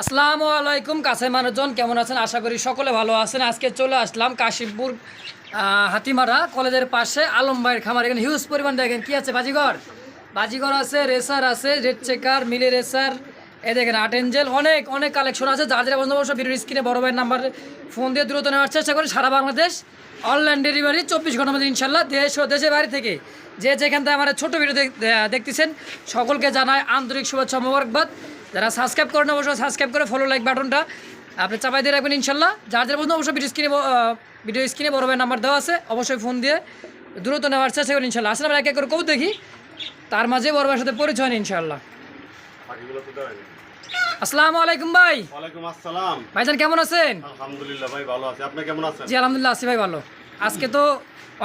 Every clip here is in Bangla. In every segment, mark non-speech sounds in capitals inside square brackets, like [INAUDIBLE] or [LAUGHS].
আসসালামু আলাইকুম, কাছের মানুষজন, কেমন আছেন? আশা করি সকলে ভালো আছেন। আজকে চলে আসলাম কাশিমপুর হাতিমারা কলেজের পাশে আলম ভাইয়ের খামার। এখানে হিউজ পরিমাণ দেখেন, কি আছে বাজিঘর বাজিঘর আছে রেসার আছে রেড চেকার মিলে রেসার এ দেখেন, আট এঞ্জেল, অনেক অনেক কালেকশন আছে। যার যারা বন্ধু অবশ্য ভিডিও স্ক্রিনে বড় ভাইয়ের নাম্বার ফোন দিয়ে দ্রুত নেওয়ার চেষ্টা করি। সারা বাংলাদেশ অনলাইন ডেলিভারি চব্বিশ ঘণ্টার মধ্যে ইনশাল্লাহ দেশ ও দেশের বাইরে থেকে। যে যেখান থেকে আমার ছোট ভিডিও দেখ- দেখতেছেন, সকলকে জানায় আন্তরিক শুভেচ্ছা মোবারকবাদ। যারা সাবস্ক্রাইব করেন অবশ্যই সাবস্ক্রাইব করে ফলো লাইক বাটনটা আপনি চাপাই দিয়ে রাখবেন ইনশাল্লাহ। যার বন্ধু অবশ্যই ভিডিও স্ক্রিনে ভিডিও স্ক্রিনে বড় ভাইয়ের নাম্বার দেওয়া আছে। অবশ্যই ফোন দিয়ে দ্রুত নেওয়ার চেষ্টা করেন ইনশাল্লাহ। আসলে আমরা এক এক করে কবু দেখি। তার মাঝে বড় ভাইয়ের সাথে পরিচয় নিন ইনশাল্লাহ। আসসালামু আলাইকুম ভাই। ওয়ালাইকুম আসসালাম। ভাইজান কেমন আছেন? আলহামদুলিল্লাহ ভাই ভালো আছে। আপনি কেমন আছেন? জি আলহামদুলিল্লাহ আছি ভাই ভালো। আজকে তো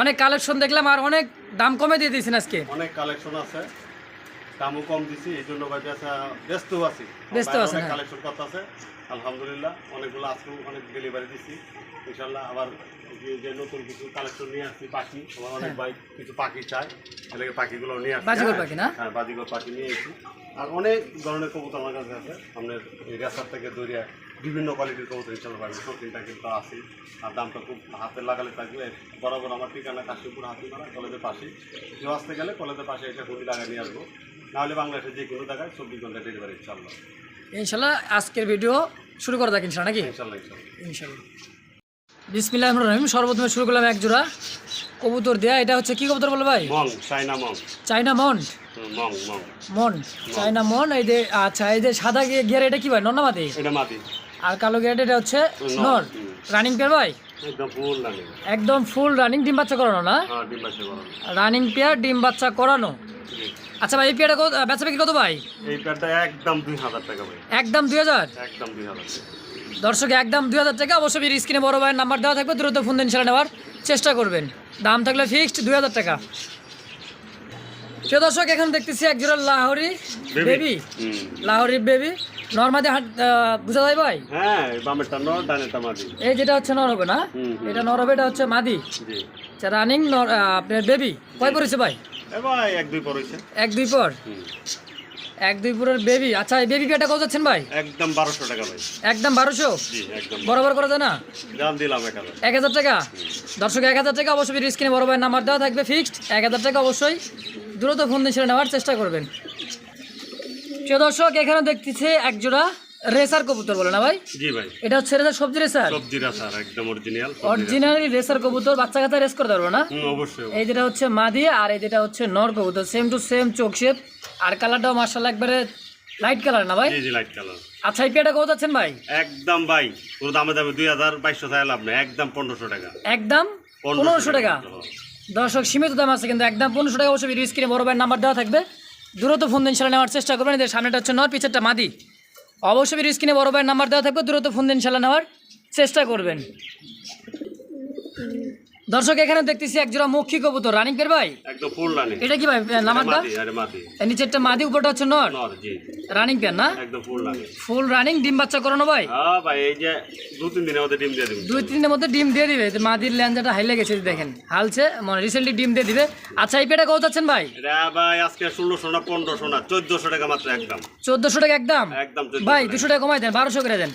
অনেক কালেকশন দেখলাম আর অনেক দাম কমে দিয়ে দিয়েছেন আজকে। অনেক কালেকশন আছে। দামও কম দিছি এই জন্য ভাই ব্যস্ত আছি। ব্যস্ত আছেন, হ্যাঁ। কালেকশন করতে আছে। আলহামদুলিল্লাহ অনেকগুলো আজকেও অনেক ডেলিভারি দিছি। ইনশাল্লাহ আবার যে- নতুন কিছু কালেকশন নিয়ে আসছি পাখি। আমার অনেক ভাই কিছু পাখি চাই এলাকা পাখিগুলো নিয়ে আসছি। হ্যাঁ। পাখি না? হ্যাঁ পাখি নিয়ে এসেছি। আর অনেক ধরনের কবুতর আমার কাছে আছে। এই থেকে বিভিন্ন কোয়ালিটির কবুতর ইনশাল্লাহ পাবেন শৌখিনটা কিন্তু আছে আর দামটা খুব হাতে লাগালে থাকবে। বরাবর আমার ঠিকানা কাশিমপুর হাতিমারা কলেজের পাশে কেউ আসতে গেলে কলেজের পাশে এটা হুডি লাগা নিয়ে আসব। নাহলে বাংলাদেশের যে কোনো জায়গায় চব্বিশ ঘণ্টা ডেলিভারি ইনশাল্লাহ ইনশাল্লাহ আজকের ভিডিও শুরু করে যাক ইনশাল্লাহ নাকি? ইনশাল্লাহ ইনশাল্লাহ ইনশাল্লাহ বিসমিল্লাহ রহিম। সর্বপ্রথমে শুরু করলাম এক জোড়া কবুতর দেয়া। এটা হচ্ছে কি কবুতর বলো ভাই? চাইনা মং। চাইনা মন চাইনা মন এই যে আচ্ছা এই যে সাদা গিয়ার এটা কি ভাই? নন্নামাদি এটা আর কালো গিয়ার এটা হচ্ছে নর রানিং পেয়ার ভাই? একদম ফুল রানিং ডিম বাচ্চা করানো না? হ্যাঁ রানিং পেয়ার ডিম বাচ্চা করানো। আচ্ছা ভাই এই পেয়ারটা কত বেচা বিক্রি কত ভাই? এই প্যাডটা একদম দুই হাজার টাকা ভাই। একদম দুই হাজার? একদম দুই হাজার দর্শক একদম দুই হাজার টাকা অবশ্যই বীর স্ক্রিনে বড় ভাইয়ের নাম্বার দেওয়া থাকবে। দ্রুত ফোন দিন সেটা নেওয়ার চেষ্টা করবেন। দাম থাকলে ফিক্সড দুই হাজার টাকা। সে দর্শক এখন দেখতেছি এক জোড়া লাহোরি বেবি লাহোরি বেবি নর্মাদি হাট বুঝা যায় ভাই? হ্যাঁ এই বামেরটা নর ডানেরটা মাটি এই যেটা হচ্ছে নর হবে না। এটা নর হবে এটা হচ্ছে মাদি। জি। আচ্ছা রানিং নর আপনার বেবি কয় পড়েছে ভাই? এ ভাই এক দুই পর এক দুই পর। এক দুই পরের বেবি আচ্ছা এই বেবি পেটা কত যাচ্ছেন ভাই? একদম বারোশো টাকা ভাই। একদম বারোশো? বরাবর করা যায় না? দাম দিলাম এক হাজার টাকা? দর্শক এক হাজার টাকা অবশ্যই স্ক্রিনে বড় ভাই নাম্বার দেওয়া থাকবে ফিক্সড এক হাজার টাকা অবশ্যই দ্রুত ফোন দিয়ে ছেড়ে নেওয়ার চেষ্টা করবেন। প্রিয় দর্শক এখানে দেখতেছে এক জোড়া রেসার কবুতর বলে না ভাই? জি ভাই। এটা হচ্ছে রেসার সবজি রেসার? সবজিরা স্যার একদম অরিজিনাল অরিজিনালি রেসার। কবুতর বাচ্চা কাচ্চা রেস করতে পারব না? অবশ্যই এই যেটা হচ্ছে মাদি আর এই যেটা হচ্ছে নর কবুতর সেম টু সেম চোখ শেপ আর কালারটাও মার্শাল একবারে লাইট কালার না ভাই? জি জি লাইট কালার আচ্ছা এই পেটা কত যাচ্ছেন ভাই? একদম ভাই কোনো দামে দামে দুই হাজার বাইশশো টাকা লাভ নেই একদম পনেরোশো টাকা। একদম পনেরোশো টাকা হ্যাঁ। দর্শক সীমিত দাম আছে কিন্তু একদম পনেরোশো টাকা অবশ্যই স্ক্রিনে বড় ভাইয়ের নাম্বার দেওয়া থাকবে। দ্রুত ফোন দিন সেটা নেওয়ার চেষ্টা করবেন। এদের সামনেটা হচ্ছে নর পিছেরটা মাদি। অবশ্যই স্ক্রিনে বড় ভাইয়ের নাম্বার দেওয়া থাকবে দ্রুত ফোন দিন চালা নেওয়ার চেষ্টা করবেন। দর্শক এখানে দেখতেছি এক জোড়া মক্ষী কবুতর রানিং পের ভাই? একদম ফুল রানিং এটা কি ভাই নামারটা এর নিচেরটা মাদি উপরটা হচ্ছে নর? নর জি। রানিং পেয়ার না? একদম ফুল রানিং ফুল রানিং ডিম বাচ্চা করানো ভাই? হ্যাঁ ভাই এই যে দু তিন দিনের মধ্যে ডিম দিয়ে দেবেন দুই তিন দিনের মধ্যে ডিম দিয়ে দিবে। তো মাদির ল্যাঞ্জাটা হাইলে গেছে দেখেন হালছে মানে রিসেন্টলি ডিম দিয়ে দিবে। আচ্ছা এই পেটা কত যাচ্ছেন ভাই? ভাই আজকে ষোলোশো না পনেরোশো না চোদ্দশো টাকা মাত্র একদম। চোদ্দশো টাকা একদম? একদম ভাই টাকা। দুশো টাকা কমাই দেন বারোশো করে দেন।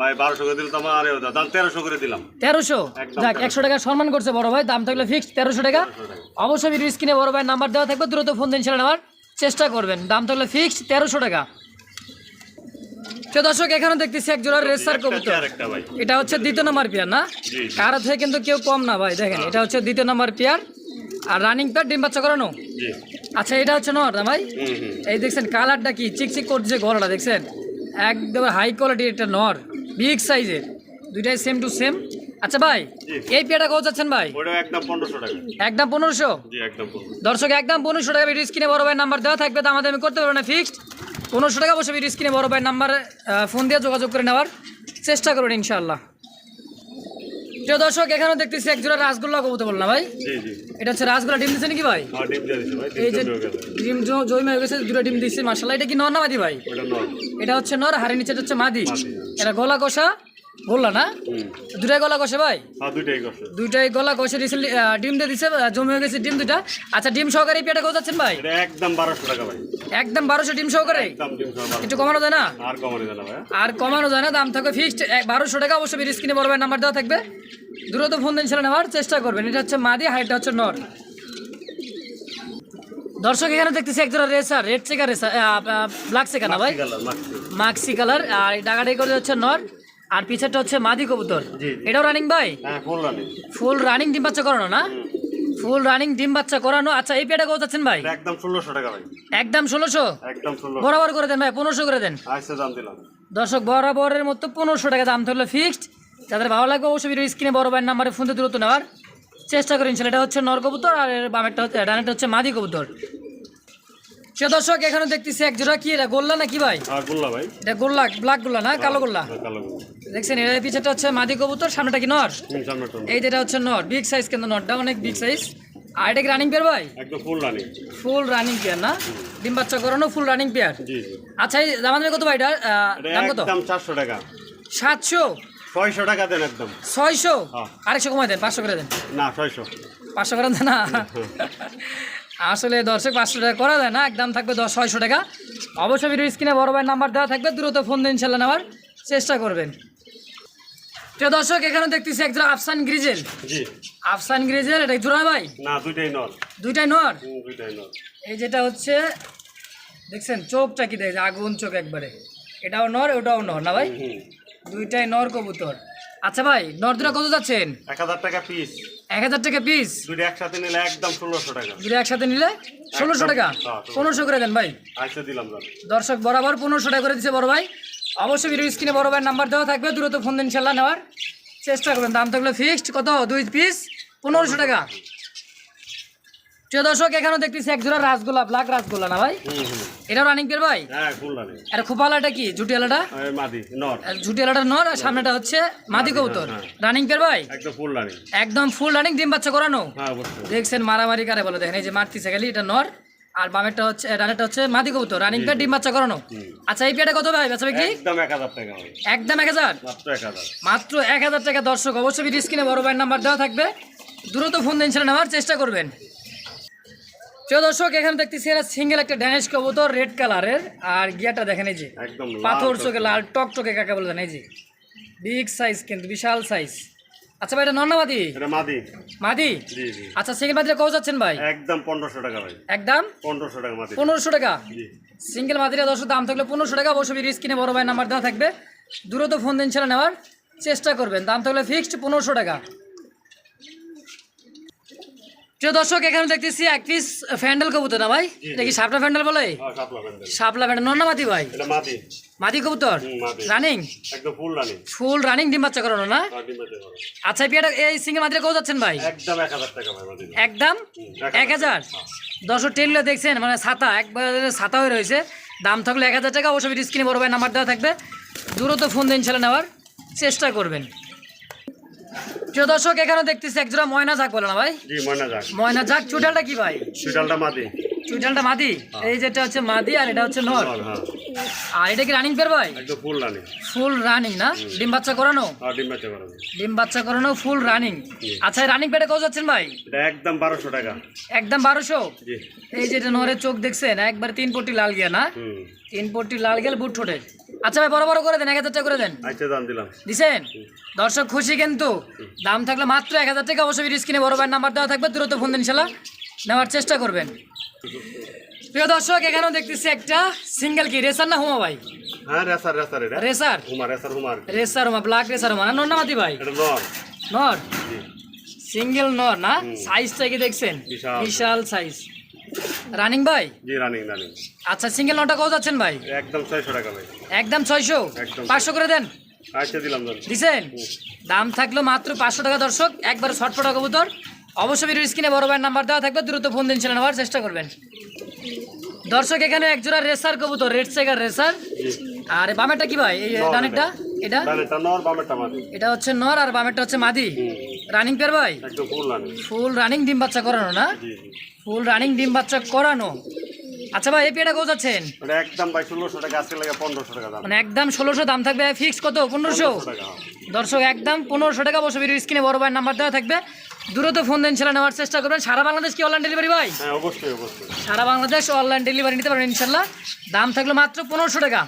ভাই বারোশো করে দিলে তো আমার আরে হতো দাম তেরোশো করে দিলাম। তেরোশো? একদম যাক একশো টাকা সম্মান করছে বড় ভাই দাম থাকলে ফিক্সড টাকা। অবশ্যই ভিডিও স্ক্রিনে বড় ভাই নাম্বার দেওয়া থাকবে দ্রুত ফোন দিন নেওয়ার চেষ্টা করবেন। দাম থাকলে ফিক্সড টাকা। তো দর্শক এখানে দেখতেছি এক জোড়া রেসার একটা কবুতর। চেয়ার একটা ভাই। এটা হচ্ছে দ্বিতীয় নম্বর পেয়ার না। কারও থেকে কিন্তু কেউ কম না ভাই দেখেন এটা হচ্ছে দ্বিতীয় নম্বর পেয়ার আর রানিং পেয়ার ডিম বাচ্চা করানো? আচ্ছা এটা হচ্ছে নর না ভাই? এই দেখছেন কালারটা কি? চিকচিক করছে গলাটা দেখছেন? একদম হাই কোয়ালিটির একটা নর। বিগ সাইজের দুইটাই সেম টু সেম আচ্ছা ভাই এই পেয়ারটা কত যাচ্ছেন ভাই? একদম পনেরোশো টাকা। একদম পনেরোশো? দর্শক একদম পনেরোশো টাকা ভিডিও স্ক্রিনে বড় ভাই নাম্বার দেওয়া থাকবে তো আমাদের আমি করতে পারব না ফিক্সড পনেরোশো টাকা বসে ভিডিও স্ক্রিনে বড় ভাই নাম্বার ফোন দিয়ে যোগাযোগ করে নেওয়ার চেষ্টা করুন ইনশাআল্লাহ। প্রিয় দর্শক এখানেও দেখতেছি এক জোড়া রাসগোল্লা কবুতর বললাম ভাই। এটা হচ্ছে রাসগোল্লা ডিম দিচ্ছে নাকি ভাই? হ্যাঁ এই যে ডিম জ- হয়ে গেছে দুটো ডিম দিচ্ছে মার্শাল্লাহ এটা কি নর না মাদি ভাই? এটা হচ্ছে নর হাড়ি নিচে হচ্ছে মাদি। মাদি। এটা গলা কষা বললা না? দুটাই গলা কষে ভাই? আর দুইটাই গলা কষে রিসেন্টলি ডিম দিয়ে দিছে জমে গেছে ডিম দুটা আচ্ছা ডিম সহকারে পেটে কোথাচ্ছেন ভাই? একদম বারোশো টাকা ভাই। একদম বারোশো ডিম সহকারে? বারোশো একটু কমানো যায় না? আর কমানি জানা ভাই। আর কমানো যায় না দাম থাকবে ফিক্সড বারোশো টাকা অবশ্যই বির স্ক্রিনে বড় ভাই নাম্বার দেওয়া থাকবে। দ্রুত ফোন দিন ছেলে নেওয়ার চেষ্টা করবেন। এটা হচ্ছে মাদি হাইটটা হচ্ছে নর। দর্শক এখানে দেখতেছি একজোড়া racer red checker racer black checker না ভাই? মাক্সি কালার আর এই ডাকাটাই করে হচ্ছে নর। আর পিছেরটা হচ্ছে মাদি কবুতর। এটাও রানিং ভাই? হ্যাঁ ফুল রানিং ডিম বাচ্চা করানো না? ফুল রানিং ডিম বাচ্চা করানো। আচ্ছা এই পেটা কত চাচ্ছেন ভাই? একদম ষোলোশো টাকা ভাই। একদম ষোলোশো? বরাবর করে দেন ভাই পনেরোশো করে দেন। আইসে দর্শক বরাবরের মতো পনেরোশো টাকা দাম থাকল ফিক্সড যাদের ভালো লাগবে অবশ্যই ভিডিও স্ক্রিনে বড় ভাইয়ের নাম্বারে ফোন দিয়ে দ্রুত নেওয়ার। চেষ্টা করেন এটা হচ্ছে নর কবুতর আর বামেরটা হচ্ছে ডানেরটা হচ্ছে মাদি কবুতর। সে দর্শক এখানে দেখতেছি এক জোড়া কি এটা? গোল্লা না কি ভাই গোল্লা ভাই। এটা গোল্লা ব্ল্যাক গোল্লা না? কালো গোল্লা? গোল্লা। দেখছেন এর পিছাটা হচ্ছে মাদি কবুতর সামনেটা কি নর? এই যেটা হচ্ছে নর বিগ সাইজ কিন্তু নরটা অনেক বিগ সাইজ আর এটা কি রানিং পেয়ার ভাই? একদম ফুল রানি ফুল রানিং পেয়ার না? ডিম বাচ্চা করানো ফুল রানিং পেয়ার আচ্ছা এই দাম কত ভাই এটা? দাম কত? একদম চারশো টাকা। সাতশো? ছয়শো টাকা দেন একদম। ছয়শো? হ্যাঁ। আরেকশো কমাই দেন পাঁচশো করে দেন। না ছয়শো। পাঁচশো করে দেন না? [LAUGHS] আসলে দর্শক পাঁচশো টাকা করা যায় না একদম থাকবে দশ ছয়শো টাকা। অবশ্যই ভিডিও স্ক্রিনে বড় ভাই নাম্বার দেওয়া থাকবে দ্রুত ফোন দিন ইনশাল্লাহ নেওয়ার চেষ্টা করবেন। প্রিয় দর্শক এখানে দেখতেছি একজন আফসান গ্রিজেল। জি। আফসান গ্রিজেল এটা জোড়া ভাই? না দুইটাই নর। দুইটাই নর? দুইটাই নর। এই যেটা হচ্ছে দেখছেন চোখটা কি দেখছে আগুন চোখ একবারে। এটাও নর ওটাও নর না ভাই? দুইটাই নর কবুতর। আচ্ছা ভাই নর দুটা কত যাচ্ছেন? এক হাজার টাকা পিস এক হাজার টাকা পিস দুইটা একসাথে নিলে একদম ষোলোশো টাকা। দুটো একসাথে নিলে ষোলোশো টাকা। হ্যাঁ, পনেরোশো করে দেন ভাই। দিলাম দর্শক বরাবর পনেরোশো টাকা করে দিচ্ছে বড় ভাই। অবশ্যই ভিডিও স্ক্রিনে বড় ভাইয়ের নাম্বার দেওয়া থাকবে। দ্রুত ফোন দিন ইনশাল্লাহ নেওয়ার। চেষ্টা করবেন। দাম থাকলে ফিক্সড কত? দুই পিস পনেরোশো টাকা। প্রিয় দর্শক এখানেও দেখতেছি এক জোড়া রাসগোলা ব্ল্যাক রাসগোলা না ভাই? এটাও রানিং পের ভাই? হ্যাঁ আর খোপালাটা কি? এই মাদি নর আর নর আর সামনেটা হচ্ছে মাদি কবুতর। হ্যাঁ। রানিং পের ভাই? একদম ফুল রানি ডিম বাচ্চা করানো? হ্যাঁ দেখছেন মারামারি কারে বলে দেখেন এই যে মারতিছে গেলি এটা নর আর বামেরটা হচ্ছে ডানেরটা হচ্ছে মাদি কবুতর। রানিং পেয়ার ডিম বাচ্চা করানো? আচ্ছা এই পেয়ারটা কত ভাই? বেচাবে কি একদম এক হাজার টাকা একদম মাত্র এক হাজার। টাকা দর্শক অবশ্যই স্ক্রিনে বড় ভাইয়ের নাম্বার দেওয়া থাকবে। দ্রুত ফোন দিন ছেড়ে নেওয়ার চেষ্টা করবেন। প্রিয় দর্শক এখানে দেখতেছি এরা সিঙ্গেল একটা ড্যানিশ কবুতর রেড কালারের আর গিয়াটা দেখেন এই যে পাথর চোখে লাল টক টকে কাকে বলে এই যে বিগ সাইজ কিন্তু বিশাল সাইজ আচ্ছা ভাই এটা নন্নামাদি মাদি? মাদি। আচ্ছা সিঙ্গেল মাদিটা কত যাচ্ছেন ভাই? একদম পনেরোশো টাকা ভাই। একদম? পনেরোশো টাকা মাদি। পনেরোশো টাকা? সিঙ্গেল মাদিরা দশ দাম থাকলে পনেরোশো টাকা। অবশ্যই ভিডিও স্ক্রিনে বড় ভাই নাম্বার দেওয়া থাকবে। দ্রুত ফোন দিন ছেড়ে নেওয়ার চেষ্টা করবেন। দাম থাকলে ফিক্সড পনেরোশো টাকা। প্রিয় দর্শক এখানে দেখতেছি এক পিস ফ্যান্ডেল কবুতর না ভাই? কি সাপটা ফ্যান্ডেল বলে? হ্যাঁ সাপলা সাপলা ফ্যান্ডেল নন্না মাতি ভাই? মাদি। কবুতর? রানিং ফুল রানিং ডিম বাচ্চা করানো না? করো। আচ্ছা এই পেয়ারটা এই সিঙ্গেল মাদিরা কত যাচ্ছেন ভাই? একদম এক হাজার দশশো টেনলে দেখছেন মানে ছাতা একবার ছাতা হয়ে রয়েছে। দাম থাকলে এক হাজার টাকা অবশ্যই স্ক্রিনে বড় ভাই নাম্বার দেওয়া থাকবে। দ্রুত ফোন দিন ছেলে নেওয়ার। চেষ্টা করবেন। প্রিয় দর্শক এখানে দেখতেছি একজোড়া ময়না ঝাঁক বলে না ভাই? জি ময়না যাক ময়না ঝাঁক চুটালটা কি ভাই? সুইটালটা মাদি। চুটালটা মাদি? এই যেটা হচ্ছে মাদি আর এটা হচ্ছে নর। হ্যাঁ হ্যাঁ। আর এটা কি রানিং ভাই? একদম ফুল রানি ফুল রানিং না? ডিম বাচ্চা করানো? ডিম বেচে করো ডিম বাচ্চা করানো ফুল রানিং আচ্ছা রানিং পেটে কত যাচ্ছেন ভাই? এটা একদম বারোশো টাকা। একদম বারোশো? জি। এই যেটা নরের চোখ দেখছেন একবার তিন পট্টি লাল গিয়া না? তিন পট্টি লাল গেল বুট ঠোঁটে। আচ্ছা ভাই বড় বড় করে দেন এক হাজার টাকা করে দেন। আইসে দাম দিলাম। দিছেন? দর্শক খুশি কিন্তু। দাম থাকলে মাত্র এক হাজার টাকা অবশ্যই স্ক্রিনে বড় ভাইয়ের নাম্বার দেওয়া থাকবে দ্রুত ফোন দিন ইনশাল্লাহ। নেওয়ার চেষ্টা করবেন। প্রিয় দর্শক এখানেও দেখতেছি একটা সিঙ্গেল কি রেসার না হুমা ভাই? হ্যাঁ রেসার রেসার এটা। রেসার হুমার রেসার হুমার রেসার হুমা ব্ল্যাক রেসার হুমা। না নন্নামাতি ভাই? এটা নর। নর? সিঙ্গেল নর না? সাইজটা কি দেখছেন। বিশাল। সাইজ রানিং ভাই জি রানিং রানিং আচ্ছা সিঙ্গেল নটা কত যাচ্ছেন ভাই? একদম ছয়শো টাকা ভাই। একদম ছয়শো? একদম। পাঁচশো করে দেন। আইসে দিলাম দিছেন? দাম থাকল মাত্র পাঁচশো টাকা দর্শক। একবার ছটফটা কবুতর। অবশ্যই ভিডিও স্ক্রিনে বড় ভাইয়ের নাম্বার দেওয়া থাকবে। দ্রুত ফোন দিন ছিল নেওয়ার চেষ্টা করবেন। দর্শক এখানে একজোড়া রেসার কবুতর রেড সেগার রেসার আর এই বামেরটা কি ভাই? এই নর ডানেরটা? এটা? ডানেরটা নর বামেরটা মাদি। এটা হচ্ছে নর আর বামেরটা হচ্ছে মাদি? রানিং পেয়ার ভাই একদম ফুল রানি ফুল রানিং ডিম বাচ্চা করানো না? ফুল রানিং ডিম বাচ্চা করানো। আচ্ছা ভাই এই পেয়ারটা কোথাও যাচ্ছেন? এটা একদম ভাই ষোলোশো টাকা আজকে লাগে পনেরোশো টাকা দাম। মানে একদম দাম থাকবে ফিক্স কত? পনেরোশো? হ্যাঁ। দর্শক একদম পনেরোশো টাকা বসে ভিডিও স্ক্রিনে বড় ভাইয়ের নাম্বার দেওয়া থাকবে। দূরত্ব ফোন দেন ছেলে নেওয়ার চেষ্টা করবেন। সারা বাংলাদেশ কি অনলাইন ডেলিভারি ভাই হ্যাঁ অবশ্যই অবশ্যই। সারা বাংলাদেশ অনলাইন ডেলিভারি নিতে পারেন ইনশাল্লাহ। দাম থাকল মাত্র পনেরোশো টাকা।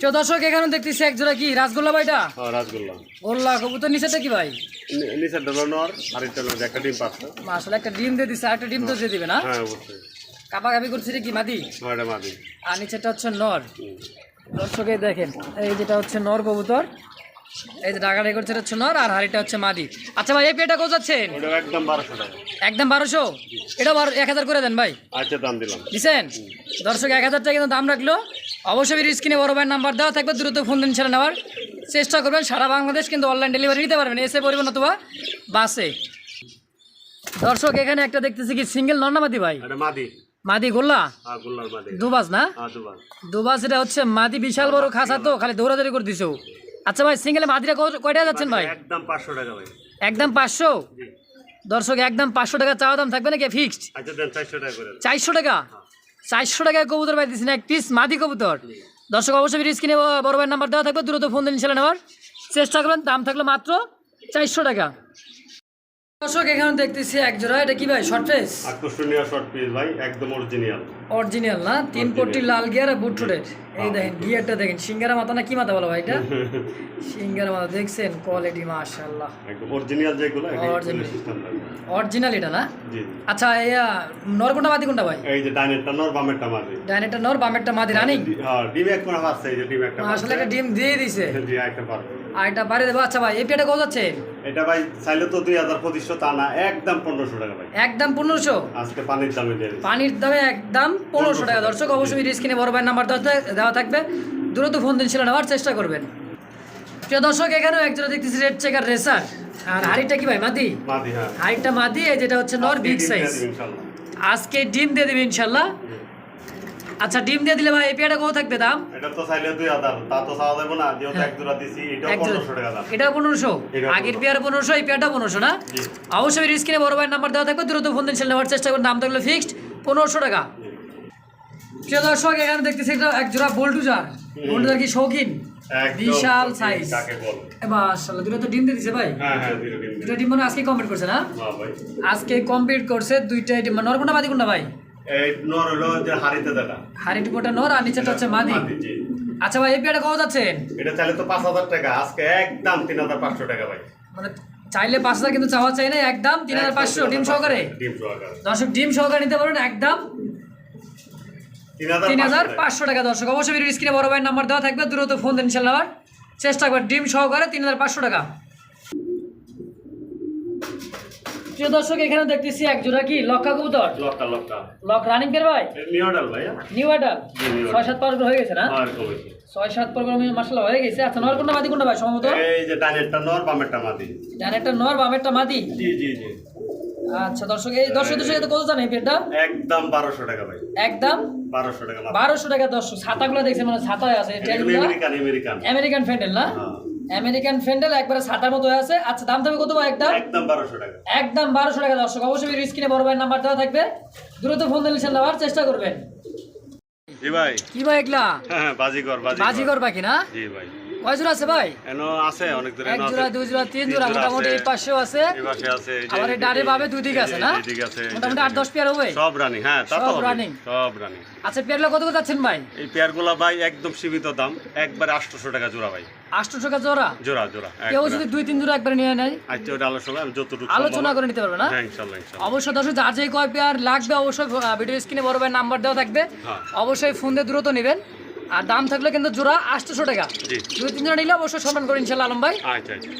জি দর্শক এখানে দেখতেছি এক জোড়া কি? রাসগোল্লা ভাইটা? হ্যাঁ রাসগোল্লা। গোল্লা কবুতর নিচেটা কি ভাই? নিচে ডলনর আর একটা ডিম পাচ্ছে। একটা ডিম দিয়ে একটা ডিম তো দিয়ে দিবে না? হ্যাঁ অবশ্যই। কাপাকাপি করছে রে কি মাদি? হ্যাঁ মাদি। আর নিচেটা হচ্ছে নর। দর্শকে দেখেন এই যেটা হচ্ছে নর কবুতর এই যে ডাকাডাকি করছে এটা হচ্ছে নর আর হাড়িটা হচ্ছে মাদি। আচ্ছা ভাই এই পেটা যাচ্ছেন? একদম বারোশো একদম বারোশো? এটা বারো এক হাজার করে দেন ভাই। আচ্ছা দাম দিলাম। দিছেন? দর্শক এক হাজার টাকা কিন্তু দাম রাখল। অবশ্যই স্ক্রিনে বড় ভাইয়ের নাম্বার দেওয়া থাকবে দ্রুত ফোন দিন ছেড়ে নেওয়ার চেষ্টা করবেন। সারা বাংলাদেশ কিন্তু অনলাইন ডেলিভারি নিতে পারবেন। এসে পরিবহন অথবা বাসে। দর্শক এখানে একটা দেখতেছি কি সিঙ্গেল নন্নামাদি ভাই? মাদি। মাদি গোল্লা? হ্যাঁ দুবাস না? হ্যাঁ দুবাস এটা হচ্ছে মাদি বিশাল বড় খাসা তো খালি দৌড়াদৌড়ি করে দিছো। আচ্ছা ভাই সিঙ্গেলে মাদিরা কয়টা যাচ্ছেন ভাই? একদম পাঁচশো টাকা ভাই। একদম পাঁচশো? দর্শক একদম পাঁচশো টাকা চাওয়া দাম থাকবে নাকি ফিক্সড আচ্ছা চারশো টাকা চারশো টাকা? টাকায় কবুতর ভাই দিচ্ছেন এক পিস মাদি কবুতর। দর্শক অবশ্যই রিস্ক নিয়ে বড় ভাইয়ের নাম্বার দেওয়া থাকবে দ্রুত ফোন দিন ছেলে নেওয়ার। চেষ্টা করবেন দাম থাকল মাত্র চারশো টাকা। দর্শক এখানে দেখতেছি এক জোড়া। এটা কি ভাই শর্ট ফেস আকর্ষণীয় শর্ট পিস ভাই একদম অরিজিনাল অরিজিনাল না? তিন পট্টি লাল গিয়ার আর বুট ঠোঁটের এই দেখেন গিয়ারটা দেখেন সিঙ্গারা মাথা না কি মাথা বলো ভাই এটা? [LAUGHS] সিঙ্গারা মাথা দেখছেন? কোয়ালিটি মাশাআল্লাহ। একদম অরিজিনাল যেগুলো অরিজিনাল এটা না? জি আচ্ছা এই নর কোনটা মাদি কোনটা ভাই? এই যে ডাইনেরটা নর বামেরটা মাদি। ডাইনেটা নর বামেরটা মাদি রানিং হ্যাঁ ডিম এক কোনা পাচ্ছে এই যে ডিম একটা আসলে একটা ডিম দিয়ে দিছে। জি পারবে আর এটা বাড়ি দেবো। আচ্ছা ভাই এই পেটা কত যাচ্ছে? এটা ভাই চাইলে তো দুই হাজার পঁচিশশো তা না একদম পনেরোশো টাকা ভাই। একদম পনেরোশো? আজকে পানির দামে পানির দামে একদম পনেরোশো টাকা। দর্শক অবশ্যই বড় ভাইয়ের নাম্বার দেওয়া থাকবে। দ্রুত ফোন দিন ছিল নেওয়ার চেষ্টা করবেন। প্রিয় দর্শক এখানেও একজোড়া দেখতেছি রেড চেকার রেসার আর হাড়িটা কি ভাই মাদি? হ্যাঁ। হাড়িটা মাদি যেটা হচ্ছে নর বিগ সাইজ আজকে ডিম দিয়ে দেবে ইনশাল্লাহ। আচ্ছা ডিম দিয়ে দিলে ভাই এই পেয়াটা কত থাকবে দাম? এটা তো চাইলে দুই হাজার তা তো চাওয়া যাবে না যেহেতু এক জোড়া দিছি জোড়া- পনেরোশো টাকা দাম। পনেরোশো? এটাও আগের পেয়ার পনেরোশো এই পেয়ারটা পনেরোশো না? জি। অবশ্যই স্ক্রিনে বড় ভাইয়ের নাম্বার দেওয়া থাকবে দ্রুত ফোন দিন ছেলে নেওয়ার চেষ্টা করুন। দাম থাকলে ফিক্সড পনেরোশো টাকা। জি। প্রিয় দর্শক এখানে দেখতেছি একটা এক জোড়া বোল্টুজার বোল্টুজার কি শৌখিন? বিশাল সাইজ মাশাআল্লাহ দুটো তো ডিম দিয়ে দিছে ভাই। হ্যাঁ হ্যাঁ দুটো ডিম মানে আজকে কমপ্লিট করছে না? আজকে কমপ্লিট করছে দুইটা ডিম। মানে নরকোনটা মাদি কোনটা ভাই? নর হলো যে হাড়িতে দেখা। হাড়ি টুকোটা নর আর নিচেটা হচ্ছে মাদি। আচ্ছা ভাই এই পেয়ারটা কত যাচ্ছেন এটা চাইলে তো পাঁচ হাজার টাকা আজকে একদম তিন হাজার পাঁচশো টাকা ভাই। মানে চাইলে পাঁচ হাজার কিন্তু চাওয়া চাই না একদম তিন হাজার পাঁচশো ডিম সহকারে। ডিম সহকারে। দর্শক ডিম সহকারে নিতে পারবেন একদম তিন হাজার পাঁচশো টাকা। পাঁচশো টাকা। দর্শক অবশ্যই স্ক্রিনে বড় ভাইয়ের নাম্বার দেওয়া থাকবে দ্রুত ফোন দেন ইনশাল্লাহ চেষ্টা করবেন ডিম সহকারে তিন হাজার পাঁচশো টাকা। প্রিয় দর্শক এখানে দেখতেছি এক জোড়া কি? লক্ষা কবুতর? লক্কা লক্কা। লক রানিং পের ভাই? নিউডাল ভাই নিউ অ্যাডাল? ছয় সাত পাঁচ হয়ে গেছে না? কমেছে ছয় সাত পর মাসাল্লাহ হয়ে গেছে আচ্ছা নর কোনটা মাদি কোনটা ভাই সম্ভবত? এই যে ডাইনেরটা নর বামেরটা মাদি। ডান একটা নর বাম একটা মাদি? জি জি জি। আচ্ছা দর্শক এই দর্শক দর্শক কত জানে পেটটা একদম বারোশো টাকা ভাই। একদম? বারোশো টাকা মাত্র। বারোশো টাকা দর্শক ছাতাগুলো দেখছে মানে ছাতা আছে আমেরিকান। আমেরিকান ফ্যান্ডেল না? হ্যাঁ। আমেরিকান ফ্যান্ডেল একবারে ছাটার মতো হয়ে আছে। আচ্ছা দাম থাকবে কত ভাই একদম একদম বারোশো টাকা। একদম 1200 টাকা দর্শক। অবশ্যই স্ক্রিনে বড় ভাইয়ের নাম্বার দেওয়া থাকবে। দ্রুত ফোন দিলে নেওয়ার চেষ্টা করবেন। জি ভাই। কি ভাই এগুলা? হ্যাঁ বাজিকর বাজিকর বাজিগর পাখি না? জি ভাই। কয় আছে ভাই? আছে অনেক দূরে এক জোড়া দুই জোড়া তিন জোড়া মোটামুটি এই পাশেও আছে। এই পাশে আছে আবার এই ডানে বামে দুই দিকে আছে না? এই আছে মোটামুটি আট দশ পেয়ার হবে। সব রানি হ্যাঁ তা তো সব সব রানি। আচ্ছা পেয়ারগুলো কত করে যাচ্ছেন ভাই? এই পেয়ারগুলা ভাই একদম সীমিত দাম একবারে আটশোশো টাকা জোড়া ভাই। আটশো টাকা জোড়া? জোড়া জোড়া কেউ যদি দুই তিন জোড়া একবারে নিয়ে নেয়? আচ্ছা ওটা আলোচনা আমি যতটুকু আলোচনা করে নিতে পারবে না? হ্যাঁ অবশ্যই দর্শক যার কয় পেয়ার লাগবে অবশ্যই ভিডিও স্ক্রিনে বড় ভাই নাম্বার দেওয়া থাকবে। হ্যাঁ। অবশ্যই ফোন দিয়ে দ্রুত নেবেন। আর দাম থাকলে কিন্তু জোড়া আটশোশো টাকা। দুই তিনজন নিলে অবশ্যই সম্মান করে ইনশাল্লাহ আলম ভাই। আচ্ছা আচ্ছা।